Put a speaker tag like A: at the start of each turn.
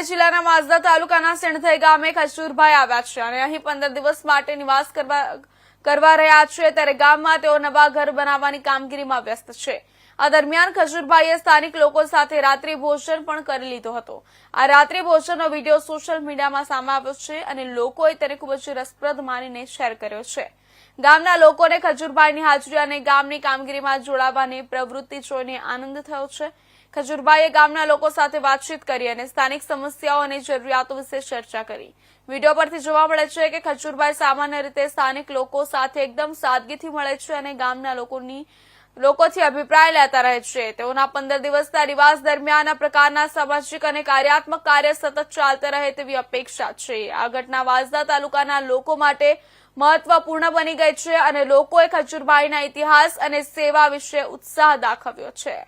A: જિલ્લાના માઝદા તાલુકાના સિણથઈ ગામે ખજૂરભાઈ આવ્યા છે અને અહીં પંદર દિવસ માટે નિવાસ કરવા કરવા રહ્યા છે, ત્યારે ગામમાં તેઓ નવા ઘર બનાવવાની કામગીરીમાં વ્યસ્ત છે. આ દરમિયાન ખજુરભાઈએ સ્થાનિક લોકો સાથે રાત્રિ ભોજન પણ કરી લીધો હતો. આ રાત્રિ ભોજનનો વીડિયો સોશિયલ મીડિયામાં સામે આવ્યો છે અને લોકોએ તેને ખૂબ જ રસપ્રદ માનીને શેર કર્યો છે. ગામના લોકોને ખજૂરભાઈની હાજરી અને ગામની કામગીરીમાં જોડાવાની પ્રવૃત્તિ જોઈને આનંદ થયો છે. ખજુરભાઈએ ગામના લોકો સાથે વાતચીત કરી અને સ્થાનિક સમસ્યાઓ અને જરૂરિયાતો વિશે ચર્ચા કરી. વીડિયો પરથી જોવા મળે છે કે ખજુરભાઈ સામાન્ય રીતે સ્થાનિક લોકો સાથે એકદમ સાદગીથી મળે છે અને ગામના લોકોની લોકોથી અભિપ્રાય લેતા રહે છે. તેઓના પંદર દિવસના નિવાસ દરમિયાન આ પ્રકારના સામાજિક અને કાર્યાત્મક કાર્ય સતત ચાલતા રહે તેવી અપેક્ષા છે. આ ઘટના વાંસદા તાલુકાના લોકો માટે મહત્વપૂર્ણ બની ગઈ છે અને લોકોએ ખજુરભાઈના ઇતિહાસ અને સેવા વિશે ઉત્સાહ દાખવ્યો છે.